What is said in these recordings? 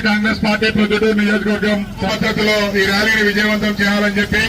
YSR Congress party Proddatur నియోజకవర్గం పద్ధతిలో ఈ ర్యాలీని విజయవంతం చేయాలని చెప్పి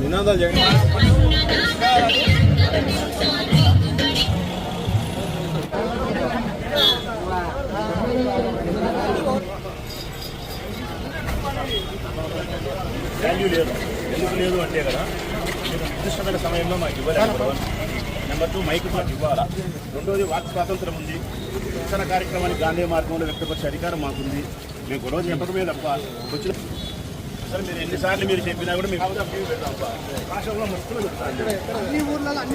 你那个谁？ఎందుకు లేదు అంటే కదా నిర్దిష్టమైన సమయంలో మాకు ఇవ్వలేదు నెంబర్ టూ మైక్ మాకు ఇవ్వాలా? రెండోది వాక్ స్వాతంత్రం ఉంది. శిక్షణ కార్యక్రమాన్ని గాంధీ మార్గంలో వ్యక్తపరిచే అధికారం మాకుంది. మేము గొడవ చెప్పడమే తప్ప వచ్చిన అసలు మీరు ఎన్నిసార్లు మీరు చెప్పినా కూడా మీకు రాష్ట్రంలో మొత్తం చెప్తాను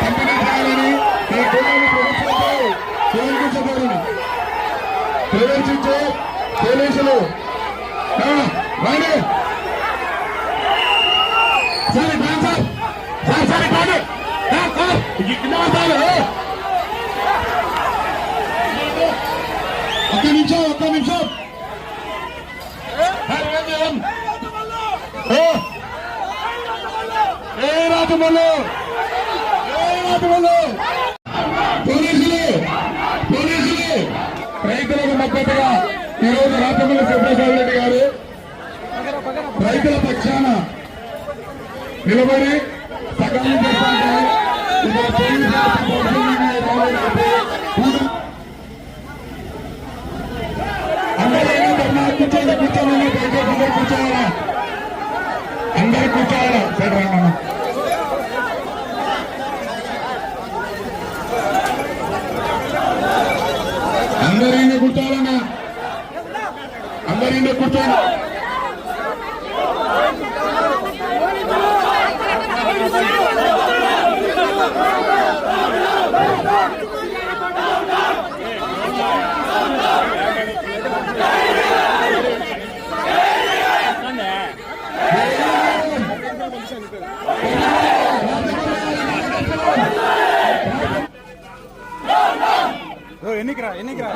పంపిణీ చేయాలని ఈ కులాన్ని ప్రభుత్వంతో చేయించబడింది ప్రవేశించే పోలీసులు ఆ, రండి సరే కాదు సార్ సార్ సరే కాదు సార్, సార్, ఈ కింద పడతారు. ఒక్క నిమిషం ఒక్క నిమిషం. ఏ? ఏ రాజమల్లు ఏ రాజమల్లు పోలీసులు పోలీసులు. రైతులకు మద్దతుగా ఈరోజు రాజమల్లి సుబ్రహ్మణ్య రెడ్డి గారు రైతుల పక్షాన నిలబడి సగం చేస్తుంటే ఇక్కడ పోలీసులు పోలీసులు రావాలంటే కూడు- అందరూ ధర్నా కూర్చోండి కూర్చోండి దయచేసి అందరూ కూర్చోవాలా అందరూ కూర్చోవాలా ini kira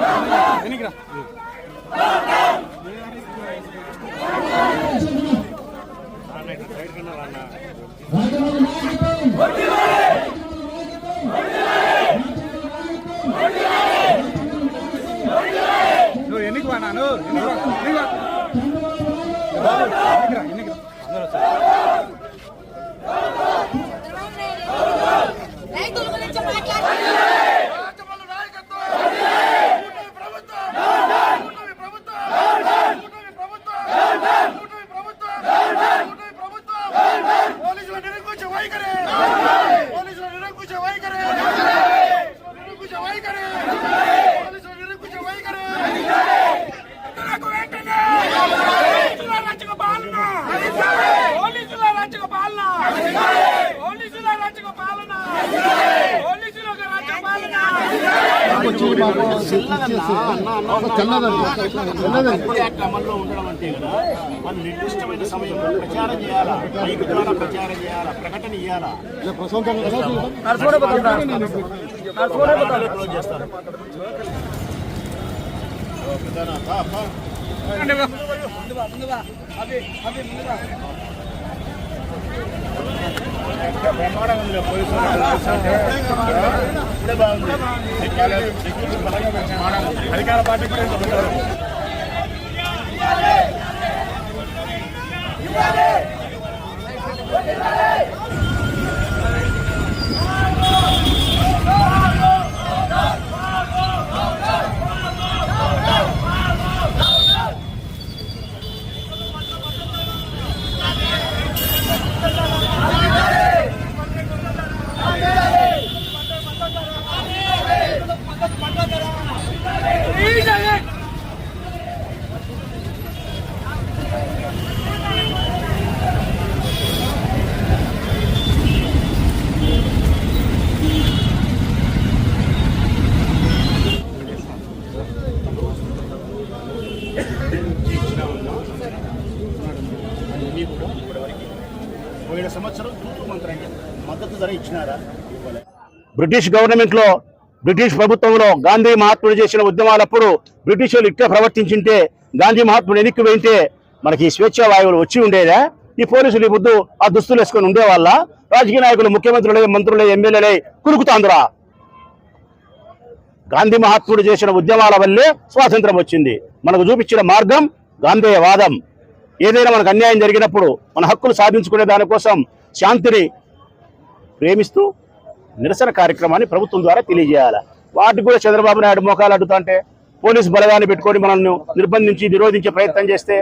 అమల్లో ఉండడం అంటే కదా మనం నిర్దిష్టమైన సమయంలో ప్రచారం చేయాలా? మైక్ ద్వారా ప్రచారం చేయాలా? ప్రకటన ఇవ్వాలా క్లోజ్ చేస్తారు. ముందుగా ముందుగా అవి అవి ముందుగా. బ్రహ్మాండంగా ఉంది బాగుంది అధికార పార్టీ కూడా ఉంటారు పోయిన బ్రిటిష్ గవర్నమెంట్లో బ్రిటిష్ ప్రభుత్వంలో గాంధీ మహాత్ముడు చేసిన ఉద్యమాలప్పుడు బ్రిటిష్ వాళ్ళు ఇట్లా ప్రవర్తించింటే గాంధీ మహాత్ముడు ఎన్నిక వేయింటే మనకి స్వేచ్ఛా వాయువులు వచ్చి ఉండేదా? ఈ పోలీసులు ఈ ముద్దు ఆ దుస్తులు వేసుకొని ఉండేవాళ్ళ? రాజకీయ నాయకులు ముఖ్యమంత్రులై మంత్రులై ఎమ్మెల్యేలై కురుకుతాందురా? గాంధీ మహాత్ముడు చేసిన ఉద్యమాల వల్లే స్వాతంత్రం వచ్చింది. మనకు చూపించిన మార్గం గాంధేయవాదం. ఏదైనా మనకు అన్యాయం జరిగినప్పుడు మన హక్కులు సాధించుకునే దానికోసం శాంతిని ప్రేమిస్తూ నిరసన కార్యక్రమాన్ని ప్రభుత్వం ద్వారా తెలియజేయాలి. వాటికి కూడా చంద్రబాబు నాయుడు మోకాలు అడ్డుతుంటే పోలీసు బలగాన్ని పెట్టుకొని మనల్ని నిర్బంధించి నిరోధించే ప్రయత్నం చేస్తే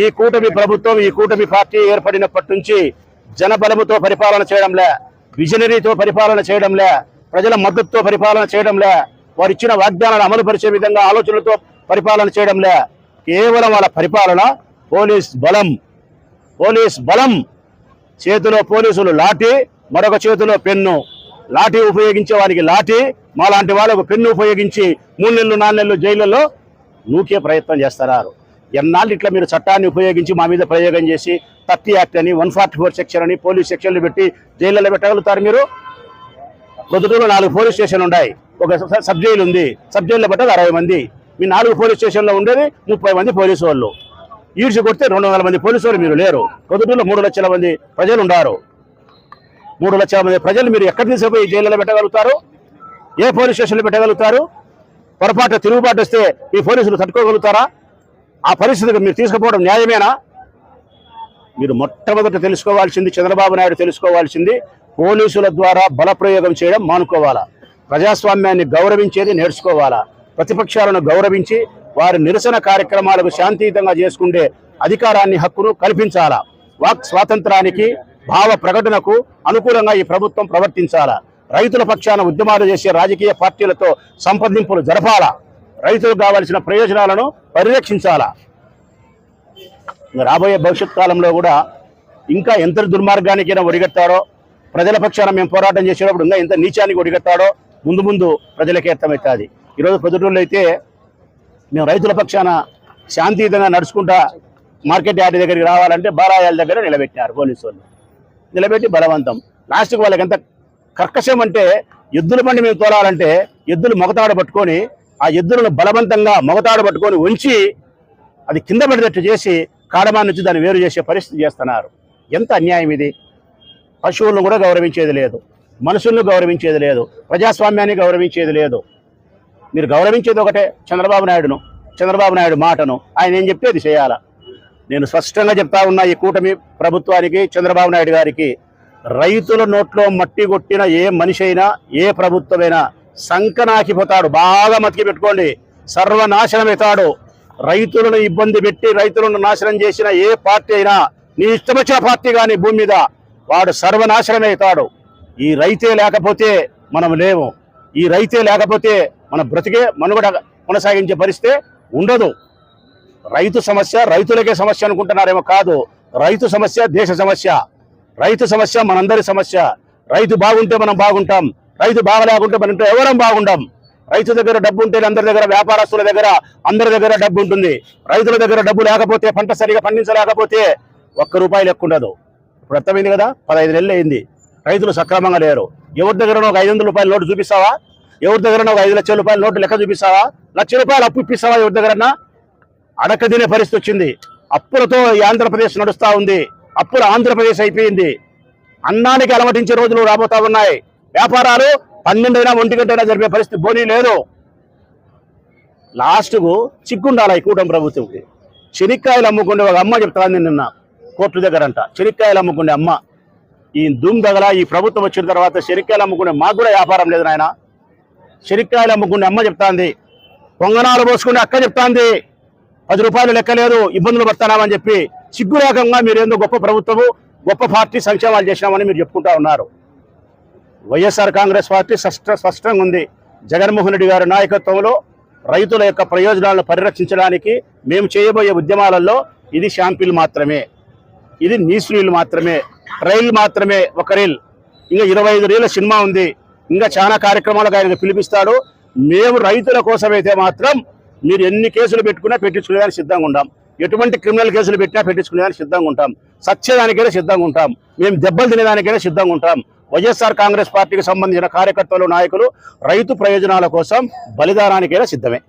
ఈ కూటమి ప్రభుత్వం ఈ కూటమి పార్టీ ఏర్పడినప్పటి నుంచి జనబలముతో పరిపాలన చేయడంలే విజనరీతో పరిపాలన చేయడంలే ప్రజల మద్దతుతో పరిపాలన చేయడంలే వారు ఇచ్చిన వాగ్దానాలు అమలు పరిచే విధంగా ఆలోచనలతో పరిపాలన చేయడంలే. కేవలం వాళ్ళ పరిపాలన పోలీస్ బలం పోలీస్ బలం చేతిలో పోలీసులు లాఠీ మరొక చేతిలో పెన్ను. లాఠీ ఉపయోగించే వారికి లాఠీ మా లాంటి వాళ్ళకు పెన్ను ఉపయోగించి మూడు నెలలు నాలుగు నెలలు జైళ్ళలో నూకే ప్రయత్నం చేస్తారు. ఎన్నాళ్ళు ఇట్లా మీరు చట్టాన్ని ఉపయోగించి మా మీద ప్రయోగం చేసి థర్టీ యాక్ట్ అని వన్ ఫార్టీ ఫోర్ సెక్షన్ అని పోలీస్ సెక్షన్లు పెట్టి జైళ్ళలో పెట్టగలుగుతారు మీరు? పొద్దుటూరులో నాలుగు పోలీస్ స్టేషన్లు ఉన్నాయి. ఒక సబ్- జైలు ఉంది. సబ్ జైల్లో పట్టదు అరవై మంది. మీ నాలుగు పోలీస్ స్టేషన్లో ఉండేది ముప్పై మంది పోలీసు వాళ్ళు. ఈడ్చి కొడితే రెండు వందల మంది పోలీసు వాళ్ళు మీరు లేరు. ప్రొద్దుటూరులో మూడు లక్షల మంది ప్రజలు ఉన్నారు. మూడు లక్షల మంది ప్రజలు మీరు ఎక్కడ తీసుకుపోయి జైల్లో పెట్టగలుగుతారు? ఏ పోలీస్ స్టేషన్లో పెట్టగలుగుతారు? పొరపాటు తిరుగుబాటు వస్తే ఈ పోలీసులు తట్టుకోగలుగుతారా? ఆ పరిస్థితికి మీరు తీసుకుపోవడం న్యాయమేనా? మీరు మొట్టమొదట తెలుసుకోవాల్సింది చంద్రబాబు నాయుడు తెలుసుకోవాల్సింది పోలీసుల ద్వారా బలప్రయోగం చేయడం మానుకోవాలా. ప్రజాస్వామ్యాన్ని గౌరవించేది నేర్చుకోవాలా. ప్రతిపక్షాలను గౌరవించి వారి నిరసన కార్యక్రమాలకు శాంతియుతంగా చేసుకుంటే అధికారాన్ని హక్కును కల్పించాలా. వాక్ స్వాతంత్రానికి భావ ప్రకటనకు అనుకూలంగా ఈ ప్రభుత్వం ప్రవర్తించాలా? రైతుల పక్షాన ఉద్యమాలు చేసే రాజకీయ పార్టీలతో సంప్రదింపులు జరపాలా? రైతులకు కావాల్సిన ప్రయోజనాలను పరిరక్షించాలా? రాబోయే భవిష్యత్ కాలంలో కూడా ఇంకా ఎంత దుర్మార్గానికైనా ఒడిగట్టాడో ప్రజల పక్షాన మేము పోరాటం చేసేటప్పుడు ఇంకా ఎంత నీచానికి ఒడిగట్టాడో ముందు ముందు ప్రజలకే అర్థమవుతుంది. ఈరోజు పొద్దుటూరులో అయితే మేము రైతుల పక్షాన శాంతియుతంగా నడుచుకుంటా మార్కెట్ యార్డ్ దగ్గరికి రావాలంటే బారాయాల దగ్గర నిలబెట్టారు పోలీసు వాళ్ళు. నిలబెట్టి బలవంతం. లాస్ట్కి వాళ్ళకి ఎంత కర్కశం అంటే ఎద్దుల బండి మేము తోలాలంటే ఎద్దులు మొగతాడు పట్టుకొని ఆ ఎద్దులను బలవంతంగా మొగతాడు పట్టుకొని ఉంచి అది కింద పడేటట్టు చేసి కాడమా నుంచి దాన్ని వేరు చేసే పరిస్థితి చేస్తున్నారు. ఎంత అన్యాయం ఇది? పశువులను కూడా గౌరవించేది లేదు. మనుషులను గౌరవించేది లేదు. ప్రజాస్వామ్యాన్ని గౌరవించేది లేదు. మీరు గౌరవించేది ఒకటే చంద్రబాబు నాయుడును. చంద్రబాబు నాయుడు మాటను. ఆయన ఏం చెప్తే అది చేయాలా? నేను స్పష్టంగా చెప్తా ఉన్నా ఈ కూటమి ప్రభుత్వానికి చంద్రబాబు నాయుడు గారికి రైతుల నోట్లో మట్టి కొట్టిన ఏ మనిషి అయినా ఏ ప్రభుత్వమైనా సంకనాకిపోతాడు. బాగా మతికి పెట్టుకోండి. సర్వనాశనమవుతాడు. రైతులను ఇబ్బంది పెట్టి రైతులను నాశనం చేసిన ఏ పార్టీ అయినా నీ ఇష్టం వచ్చిన పార్టీ కానీ భూమి మీద వాడు సర్వనాశనమవుతాడు. ఈ రైతే లేకపోతే మనం లేము. ఈ రైతే లేకపోతే మన బ్రతికే మనుగడ కొనసాగించే పరిస్థితి ఉండదు. రైతు సమస్య రైతులకే సమస్య అనుకుంటున్నారేమో కాదు. రైతు సమస్య దేశ సమస్య. రైతు సమస్య మనందరి సమస్య. రైతు బాగుంటే మనం బాగుంటాం. రైతు బాగలేకుంటే మనం ఎవరం బాగుంటాం రైతు దగ్గర డబ్బు ఉంటే అందరి దగ్గర వ్యాపారస్తుల దగ్గర అందరి దగ్గర డబ్బు ఉంటుంది. రైతుల దగ్గర డబ్బు లేకపోతే పంట సరిగా పండించలేకపోతే ఒక్క రూపాయి లెక్క ఉండదు. ఇప్పుడు అర్థమైంది కదా? పదహైదు నెలలు అయింది. రైతులు సక్రమంగా లేరు. ఎవరి దగ్గర ఒక ఐదు వందల రూపాయల నోటు చూపిస్తావా? ఎవరి దగ్గర ఒక ఐదు లక్షల రూపాయల నోటు లెక్క చూపిస్తావా? లక్ష రూపాయలు అప్పు ఇప్పిస్తావా ఎవరి దగ్గరన్నా? అడకదినే పరిస్థితి వచ్చింది అప్పులతో ఈ ఆంధ్రప్రదేశ్ నడుస్తూ ఉంది. అప్పుల ఆంధ్రప్రదేశ్ అయిపోయింది. అన్నానికి అలమటించే రోజులు రాబోతా ఉన్నాయి. వ్యాపారాలు పన్నెండైనా ఒంటి గంటైనా జరిపే పరిస్థితి బోనీ లేదు. లాస్ట్కు చిక్కుండాలి ఈ కూటమి ప్రభుత్వంకి. చెనిక్కాయలు అమ్ముకునే ఒక అమ్మ చెప్తాంది నిన్న. కోర్టు దగ్గర అంట చెనిక్కాయలు అమ్ముకునే అమ్మ. ఈ దుమ్ దగల ఈ ప్రభుత్వం వచ్చిన తర్వాత చెనిక్కాయలు అమ్ముకునే మాకు కూడా వ్యాపారం లేదు నాయన. చెనిక్కాయలు అమ్ముకునే అమ్మ చెప్తాంది పొంగనాలు పోసుకునే అక్క చెప్తాంది పది రూపాయలు లెక్కలేదు ఇబ్బందులు పడుతున్నామని చెప్పి సిగ్గు మీరు ఏందో గొప్ప ప్రభుత్వము గొప్ప పార్టీ సంక్షేమాలు చేసినామని మీరు చెప్పుకుంటా ఉన్నారు. వైఎస్ఆర్ కాంగ్రెస్ పార్టీ స్పష్ట స్పష్టంగా ఉంది. జగన్మోహన్ రెడ్డి గారి నాయకత్వంలో రైతుల యొక్క ప్రయోజనాలను పరిరక్షించడానికి మేము చేయబోయే ఉద్యమాలలో ఇది షాంపిల్ మాత్రమే. ఇది నీస్ రీల్ మాత్రమే. రైల్ మాత్రమే. ఒక రీల్. ఇంకా ఇరవై ఐదు రీల సినిమా ఉంది. ఇంకా చాలా కార్యక్రమాలకు ఆయన పిలిపిస్తాడు. మేము రైతుల కోసమైతే మాత్రం మీరు ఎన్ని కేసులు పెట్టుకున్నా పెట్టించుకునేదానికి సిద్ధంగా ఉంటాం. ఎటువంటి క్రిమినల్ కేసులు పెట్టినా పెట్టించుకునేదానికి సిద్ధంగా ఉంటాం. సత్యదానికైనా సిద్ధంగా ఉంటాం. మేము దెబ్బలు తినేదానికైనా సిద్ధంగా ఉంటాం. వైఎస్ఆర్ కాంగ్రెస్ పార్టీకి సంబంధించిన కార్యకర్తలు నాయకులు రైతు ప్రయోజనాల కోసం బలిదానానికైనా సిద్ధమే.